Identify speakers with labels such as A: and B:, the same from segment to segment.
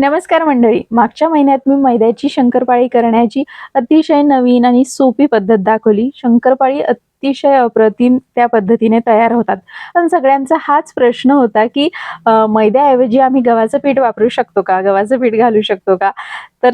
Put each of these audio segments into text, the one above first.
A: नमस्कार मंडळी. मागच्या महिन्यात मी मैद्याची शंकरपाळी करण्याची अतिशय नवीन आणि सोपी पद्धत दाखवली. शंकरपाळी अतिशय अप्रतिम त्या पद्धतीने तयार होतात. पण सगळ्यांचा हाच प्रश्न होता की मैद्याऐवजी आम्ही गव्हाचं पीठ वापरू शकतो का? गव्हाचं पीठ घालू शकतो का? तर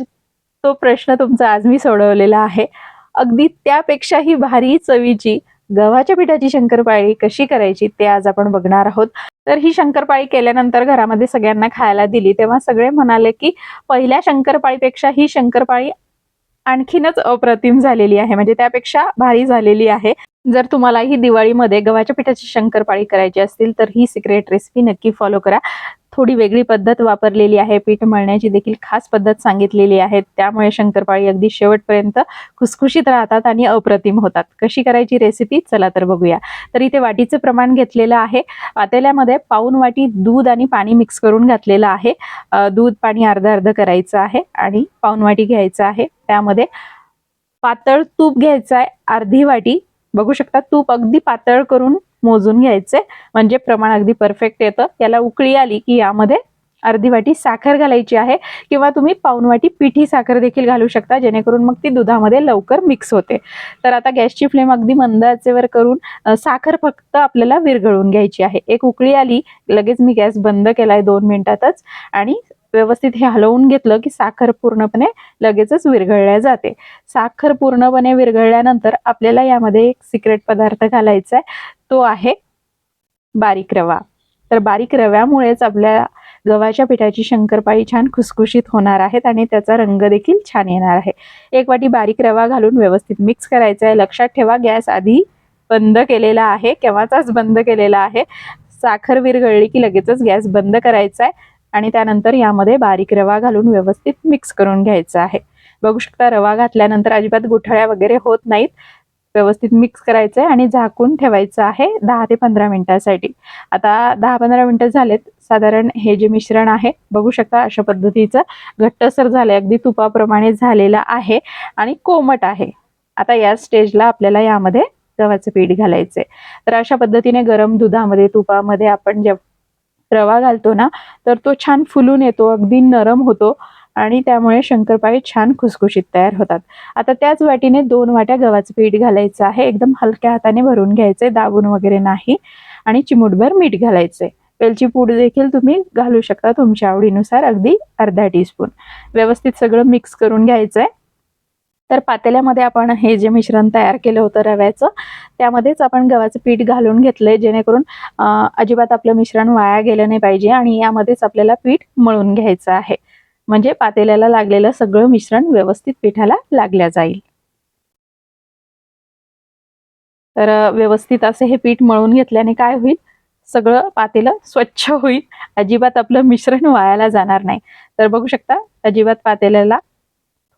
A: तो प्रश्न तुमचा आज मी सोडवलेला आहे. अगदी त्यापेक्षाही भारी चवीची गव्हाच्या पिठाची शंकरपाळी कशी करायची ते आज आपण बघणार आहोत. तर ही शंकरपाळी केल्यानंतर घरामध्ये सगळ्यांना खायला दिली. तेव्हा सगळे म्हणाले की पहिल्या शंकरपाळीपेक्षा ही शंकरपाळी आणखीनच अप्रतिम झालेली आहे. म्हणजे त्यापेक्षा भारी झालेली आहे. जर तुम्हाला ही दिवाळीमध्ये गव्हाच्या पिठाची शंकरपाळी करायची असतील तर ही सिक्रेट रेसिपी नक्की फॉलो करा. थोडी वेगळी पद्धत वापरलेली आहे. पीठ मळण्याची देखील खास पद्धत सांगितलेली आहे. त्यामुळे शंकरपाळी अगदी शेवटपर्यंत खुसखुशीत राहतात आणि अप्रतिम होतात. कशी करायची रेसिपी चला तर बघूया. तर इथे वाटीचं प्रमाण घेतलेलं आहे. पातेल्यामध्ये पाऊन वाटी दूध आणि पाणी मिक्स करून घातलेलं आहे. दूध पाणी अर्ध अर्ध करायचं आहे आणि पाऊन वाटी घ्यायचं आहे. त्यामध्ये पातळ तूप घ्यायचं आहे. अर्धी वाटी. बघू शकता तूप अगदी पातळ करून मोजून घ्यायचे. म्हणजे प्रमाण अगदी परफेक्ट येतं. याला उकळी आली की यामध्ये अर्धी वाटी साखर घालायची आहे किंवा तुम्ही पाऊन वाटी पिठी साखर देखील घालू शकता जेणेकरून मग ती दुधामध्ये लवकर मिक्स होते. तर आता गॅसची फ्लेम अगदी मंद आचेवर करून साखर फक्त आपल्याला विरघळून घ्यायची आहे. एक उकळी आली लगेच मी गॅस बंद केलाय दोन मिनिटातच आणि व्यवस्थित हे हलवून घेतलं की साखर पूर्णपणे लगेचच विरघळल्या जाते. साखर पूर्णपणे विरघळल्यानंतर आपल्याला यामध्ये एक सिक्रेट पदार्थ घालायचा आहे तो आहे बारीक रवा. तर बारीक रव्यामुळेच आपल्या गव्हाच्या पिठाची शंकरपाळी छान खुसखुशीत होणार आहेत आणि त्याचा रंग देखील छान येणार आहे. एक वाटी बारीक रवा घालून व्यवस्थित मिक्स करायचा आहे लक्षात ठेवा गॅस आधी बंद केलेला आहे केव्हाचाच बंद केलेला आहे. साखर विरघळली की लगेचच गॅस बंद करायचा आहे आणि त्यानंतर यामध्ये बारीक रवा घालून व्यवस्थित मिक्स करून घ्यायचा आहे. बघू शकता रवा घातल्यानंतर अजिबात गुठळ्या वगैरे होत नाहीत. व्यवस्थित मिक्स करायचं आहे आणि झाकून ठेवायचं आहे दहा ते पंधरा मिनिटासाठी. आता दहा पंधरा मिनिटं झालेत. साधारण हे जे मिश्रण आहे बघू शकता अशा पद्धतीचं घट्टसर झालंय. अगदी तुपाप्रमाणे झालेलं आहे आणि कोमट आहे. आता या स्टेजला आपल्याला यामध्ये गव्हाचं पीठ घालायचंय. तर अशा पद्धतीने गरम दुधामध्ये तुपामध्ये आपण जेव्हा रवा घालतो ना तर तो छान फुलून येतो अगदी नरम होतो आणि त्यामुळे शंकरपाळी छान खुसखुशीत तयार होतात. आता त्याच वाटीने दोन वाट्या गव्हाचं पीठ घालायचं आहे. एकदम हलक्या हाताने भरून घ्यायचंय दाबून वगैरे नाही आणि चिमूटभर मीठ घालायचंय. वेलची पूड देखील तुम्ही घालू शकता तुमच्या आवडीनुसार अगदी अर्धा टीस्पून. व्यवस्थित सगळं मिक्स करून घ्यायचंय. तर पातेल्यामध्ये आपण हे जे मिश्रण तयार केलं होतं रव्याचं त्यामध्येच आपण गव्हाचं पीठ घालून घेतलंय जेणेकरून अजिबात आपलं मिश्रण वाया गेलं नाही पाहिजे आणि यामध्येच आपल्याला पीठ मळून घ्यायचं आहे. म्हणजे पातेल्याला लागलेलं सगळं मिश्रण व्यवस्थित पिठाला लागल्या जाईल. तर व्यवस्थित असे हे पीठ मळून घेतल्याने काय होईल? सगळं पातेलं स्वच्छ होईल. अजिबात आपलं मिश्रण वायाला जाणार नाही. तर बघू शकता अजिबात पातेल्याला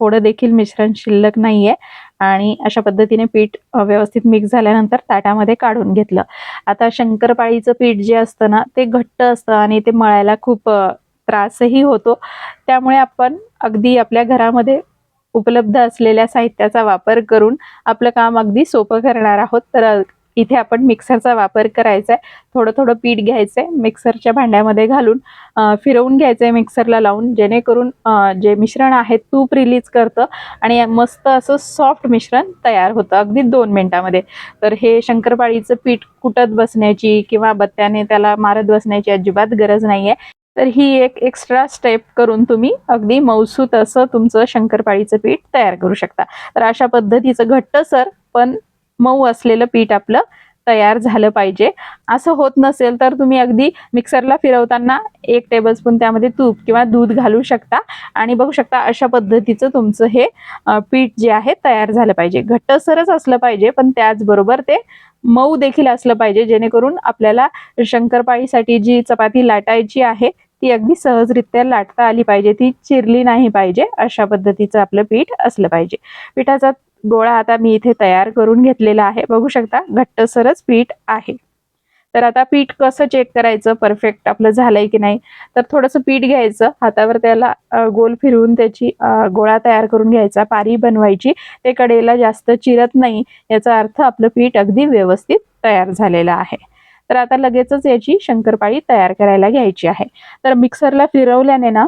A: थोडं देखील मिश्रण शिल्लक नाहीये. आणि अशा पद्धतीने पीठ व्यवस्थित मिक्स झाल्यानंतर ताटामध्ये काढून घेतलं. आता शंकरपाळीचं पीठ जे असतं ना ते घट्ट असतं आणि ते मळायला खूप त्रासही होतो. त्यामुळे आपण अगदी आपल्या घरामध्ये उपलब्ध असलेल्या साहित्याचा वापर करून आपलं काम अगदी सोपं करणार आहोत. तर इथे आपण मिक्सरचा वापर करायचा आहे थोडं थोडं पीठ घ्यायचं आहे मिक्सरच्या भांड्यामध्ये घालून फिरवून घ्यायचं आहे मिक्सरला लावून जेणेकरून जे मिश्रण आहे तूप रिलीज करतं आणि मस्त असं सॉफ्ट मिश्रण तयार होतं अगदी दोन मिनटामध्ये. तर हे शंकरपाळीचं पीठ कुटत बसण्याची किंवा बत्त्याने त्याला मारत बसण्याची अजिबात गरज नाही आहे तर ही एक एक्स्ट्रा स्टेप करून तुम्ही अगदी मौसूत असं तुमचं शंकरपाळीचं पीठ तयार करू शकता. तर अशा पद्धतीचं घट्टसर पण मऊ असलेलं पीठ आपलं तयार झालं पाहिजे. असं होत नसेल तर तुम्ही अगदी मिक्सरला फिरवताना एक टेबलस्पून त्यामध्ये तूप किंवा दूध घालू शकता. आणि बघू शकता अशा पद्धतीचं तुमचं हे पीठ जे आहे तयार झालं पाहिजे. घट्टसरच असलं पाहिजे पण त्याचबरोबर ते मऊ देखील असलं पाहिजे जेणेकरून आपल्याला शंकरपाळीसाठी जी चपाती लाटायची आहे ती अगदी सहजरित्या लाटता आली पाहिजे. ती चिरली नाही पाहिजे. अशा पद्धतीचं आपलं पीठ असलं पाहिजे. पिठाचा गोळा आता मी इथे तयार करून घेतलेला आहे. बघू शकता घट्टसरच पीठ आहे. तर आता पीठ कसं चेक करायचं? परफेक्ट आपलं झालंय की नाही? तर थोडंसं पीठ घ्यायचं. हातावर त्याला गोल फिरवून त्याची गोळा तयार करून घ्यायचा. पारी बनवायची. ते कडेला जास्त चिरत नाही. याचा अर्थ आपलं पीठ अगदी व्यवस्थित तयार झालेलं आहे. तर आता लगेचच याची शंकरपाळी तयार करायला घ्यायची आहे. तर मिक्सरला फिरवल्याने ना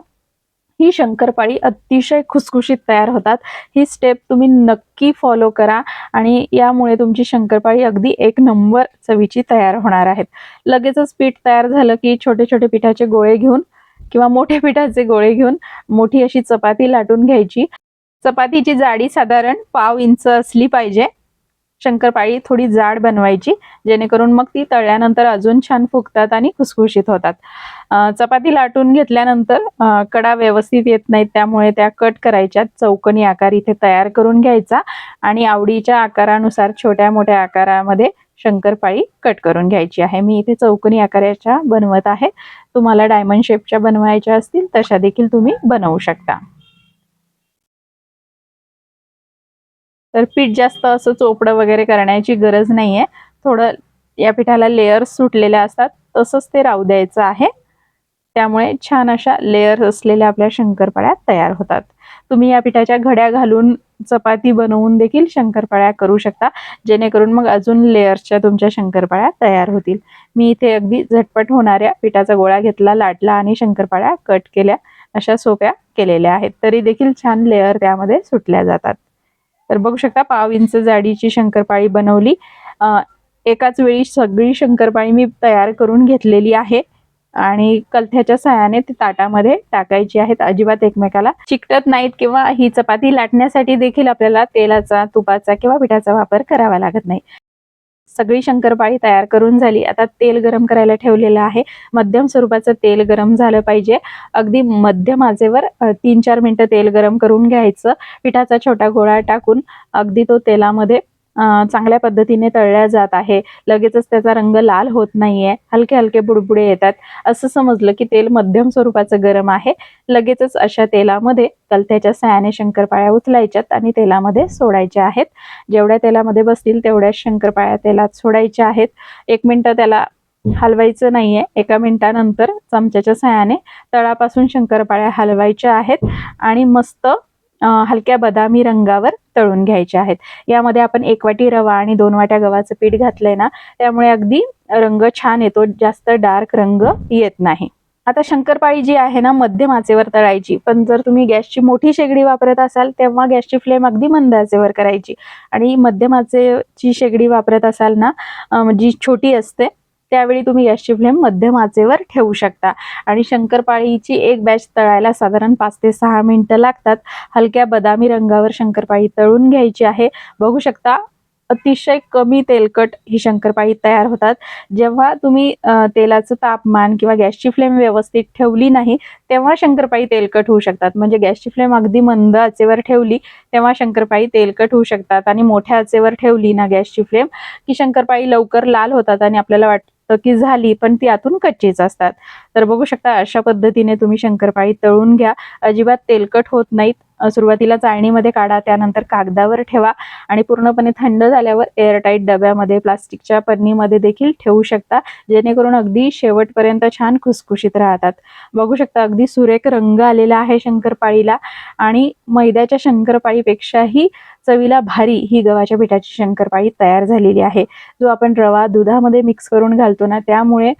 A: ही शंकरपाळी अतिशय खुसखुशीत तयार होतात. ही स्टेप तुम्ही नक्की फॉलो करा आणि यामुळे तुमची शंकरपाळी अगदी एक नंबर चवीची तयार होणार आहेत. लगेचच पीठ तयार झालं की छोटे छोटे पिठाचे गोळे घेऊन किंवा मोठे पिठाचे गोळे घेऊन मोठी अशी चपाती लाटून घ्यायची. चपातीची जाडी साधारण पाव इंच असली पाहिजे. शंकरपाळी थोडी जाड बनवायची जेणेकरून मग ती तळल्यानंतर अजून छान फुगतात आणि खुसखुशीत होतात. चपाती लाटून घेतल्यानंतर कडा व्यवस्थित येत नाहीत त्यामुळे त्या कट करायच्या चौकनी आकार इथे तयार करून घ्यायचा आणि आवडीच्या आकारानुसार छोट्या मोठ्या आकारामध्ये शंकरपाळी कट करून घ्यायची आहे. मी इथे चौकनी आकाराच्या बनवत आहे. तुम्हाला डायमंड शेपच्या बनवायच्या असतील तशा देखील तुम्ही बनवू शकता. तर पीठ जास्त असं चोपडं वगैरे करण्याची गरज नाही आहे थोडं या पिठाला लेयर्स सुटलेल्या असतात तसंच ते राहू द्यायचं आहे. त्यामुळे छान अशा लेयर्स असलेल्या आपल्या शंकरपाळ्या तयार होतात. तुम्ही या पिठाच्या घड्या घालून चपाती बनवून देखील शंकरपाळ्या करू शकता. जेणेकरून मग अजून लेअर्सच्या तुमच्या शंकरपाळ्या तयार होतील. मी इथे अगदी झटपट होणाऱ्या पिठाचा गोळा घेतला लाटला आणि शंकरपाळ्या कट केल्या. अशा सोप्या केलेल्या आहेत. तरी देखील छान लेअर त्यामध्ये सुटल्या जातात. तर बघू शकता पाव इंच जाडीची शंकरपाळी बनवली. एकाच वेळी सगळी शंकरपाळी मी तयार करून घेतलेली आहे आणि कलथ्याच्या सहाय्याने ती ताटामध्ये टाकायची आहेत अजिबात एकमेकाला. चिकटत नाहीत किंवा ही चपाती लाटण्यासाठी देखील आपल्याला तेलाचा तुपाचा किंवा पिठाचा वापर करावा लागत नाही. सगळी शंकरपाळी तयार करून झाली. आता तेल गरम करायला ठेवलेलं आहे. मध्यम स्वरूपाचं तेल गरम झालं पाहिजे. अगदी मध्यम आजेवर तीन चार मिनटं तेल गरम करून घ्यायचं. पिठाचा छोटा गोळा टाकून अगदी तो तेलामध्ये चांगल्या पद्धतीने तळल्या जात आहे. लगेचच त्याचा रंग लाल होत नाहीये. हलके हलके बुडबुडे येतात. असं समजलं की तेल मध्यम स्वरूपाचं गरम आहे. लगेचच अशा तेलामध्ये कलथ्याच्या सहाय्याने शंकरपाळ्या उचलायच्यात आणि तेलामध्ये सोडायच्या आहेत. जेवढ्या तेलामध्ये बसतील तेवढ्या शंकरपाळ्या तेलात सोडायच्या आहेत. एक मिनटं त्याला हलवायचं नाहीये. एका मिनिटानंतर चमच्याच्या सहाय्याने तळापासून शंकरपाळ्या हलवायच्या आहेत. आणि मस्त हलक्या बदामी रंगावर तळून घ्यायचे आहेत. यामध्ये आपण एक वाटी रवा आणि दोन वाट्या गव्हाचं पीठ घातलंय ना त्यामुळे अगदी रंग छान येतो जास्त डार्क रंग येत नाही. आता शंकरपाळी जी आहे ना मध्यम आचेवर तळायची. पण जर तुम्ही गॅसची मोठी शेगडी वापरत असाल तेव्हा गॅसची फ्लेम अगदी मंद आचेवर करायची. आणि मध्यम आचेची शेगडी वापरत असाल ना जी छोटी असते त्यावेळी तुम्ही गॅसची फ्लेम मध्यम आचेवर ठेवू शकता. आणि शंकरपाळीची एक बॅच तळायला साधारण पाच ते सहा मिनिटं लागतात. हलक्या बदामी रंगावर शंकरपाळी तळून घ्यायची आहे. बघू शकता अतिशय कमी तेलकट ही शंकरपाळी तयार होतात. जेव्हा तुम्ही तेलाचं तापमान किंवा गॅसची फ्लेम व्यवस्थित ठेवली नाही तेव्हा शंकरपाळी तेलकट होऊ शकतात. म्हणजे गॅसची फ्लेम अगदी मंद आचेवर ठेवली तेव्हा शंकरपाळी तेलकट होऊ शकतात. आणि मोठ्या आचेवर ठेवली ना गॅसची फ्लेम की शंकरपाळी लवकर लाल होतात आणि आपल्याला वाटतं की झाली पण ती आतून कच्चीच असतात. तर बघू शकता अशा पद्धतीने तुम्ही शंकरपाळी तळून घ्या. अजिबात तेलकट होत नाहीत. सुरुवातीला चाळणीमध्ये काढा त्यानंतर कागदावर ठेवा आणि पूर्णपणे थंड झाल्यावर एअरटाईट डब्यामध्ये प्लास्टिकच्या पन्नीमध्ये देखील ठेवू शकता. जेणेकरून अगदी शेवटपर्यंत छान खुसखुशीत राहतात. बघू शकता अगदी सुरेख रंग आलेला आहे शंकरपाळीला. आणि मैद्याच्या शंकरपाळीपेक्षाही चवीला भारी ही गव्हाच्या पिठाची शंकरपाळी तयार झालेली आहे. जो आपण रवा दुधामध्ये मिक्स करून घालतो ना त्यामुळे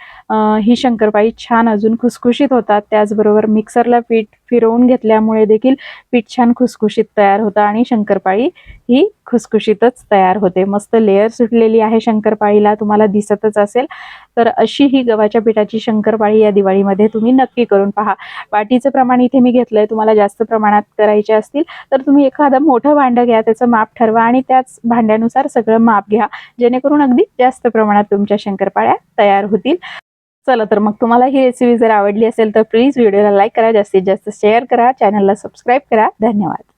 A: ही शंकरपाळी छान अजून खुसखुशीत होतात. त्याचबरोबर मिक्सरला पीठ फिरवून घेतल्यामुळे देखील पीठ छान खुसखुशीत तयार होतं आणि शंकरपाळी ही खुसखुशीतच तयार होते. मस्त लेअर सुटलेली आहे शंकरपाळीला तुम्हाला दिसतच असेल. तर अशी ही गव्हाच्या पिठाची शंकरपाळी या दिवाळीमध्ये तुम्ही नक्की करून पहा. वाटीचं प्रमाण इथे मी घेतलंय तुम्हाला जास्त प्रमाणात करायचे असतील तर तुम्ही एखादं मोठं भांडं घ्या त्याचं माप ठरवा आणि त्याच भांड्यानुसार सगळं माप घ्या. जेणेकरून अगदी जास्त प्रमाणात तुमच्या शंकरपाळ्या तयार होतील. चला तर मग तुम्हाला ही रेसिपी जर आवडली असेल तर प्लीज व्हिडिओला लाईक करा जास्तीत जास्त शेअर करा चॅनलला सबस्क्राईब करा. धन्यवाद.